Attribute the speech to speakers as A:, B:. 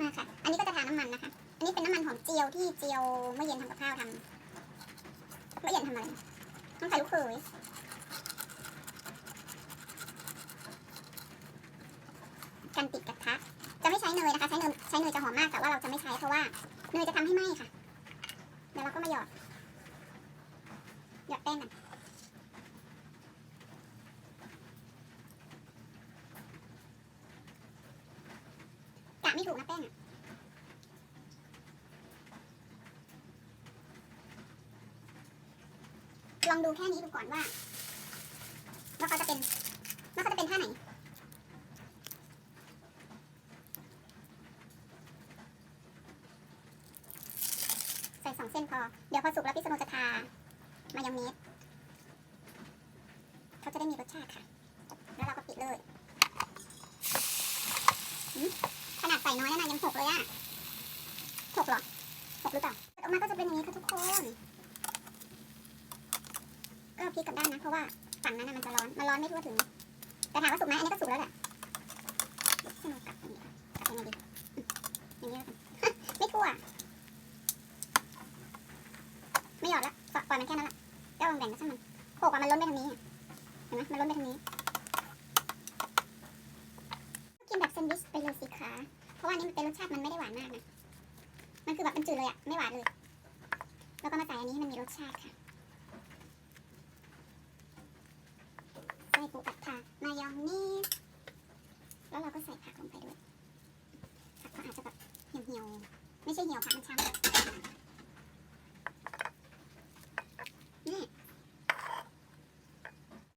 A: มาค่ะ อันนี้ก็จะทาน้ำมันนะคะ อันนี้เป็นน้ำมันหอมเจียวที่เจียวเมื่อเย็นทำกับข้าวทำเมื่อเย็นทำอะไรต้องใส่ลูกเขยกันติดกระทะ จะไม่ใช้เนยนะคะ ใช้เนยใช้เนยจะหอมมาก แต่ว่าเราจะไม่ใช้เพราะว่าเนยจะทำให้ไหม้ค่ะ เดี๋ยวเราก็มาหยอด หยอดแป้งกันะไม่ถูกนะแป้งอะลองดูแค่นี้ดูก่อนว่าว่าเขาจะเป็นว่าเขาจะเป็นท่าไหนใส่สองเส้นพอ เดี๋ยวพอสุกแล้วพี่สโนจะทามายองเนสเขาจะได้มีรสชาติค่ะ แล้วเราก็ปิดเลย ไข่น้อยนะนะยังหกเลยอะหกเหรอหกหรือเปล่าออกมาก็จะเป็นอย่างนี้ค่ะทุกคน ก็พลิกกลับด้านนะ เพราะว่าฝั่งนั้นนะมันจะร้อน มันร้อนไม่ทั่วถึง แต่ถามว่าสุกไหมอันนี้ก็สุกแล้วแหละสโนกลับอย่างนี้กลับยังไงดีอย่างนี้แล้วกันไม่ทั่ว ไม่หยอดละปล่อยมันแค่นั้นแหละก็ลองแบ่งกันช่างมันโขกอะมันล้นไปทางนี้ เห็นไหมมันล้นไปทางนี้แบบแซนด์วิชไปเลยสิคะ เพราะว่านี้มันเป็นรสชาติมันไม่ได้หวานมากนะ มันคือแบบมันจืดเลยอะไม่หวานเลย แล้วก็มาใส่อันนี้ให้มันมีรสชาติค่ะใส่ปูอัดค่ะมายองเนสแล้วเราก็ใส่ผักลงไปด้วยผักก็อาจจะแบบเหี่ยวๆ ไม่ใช่เหี่ยวผักมันช้ำ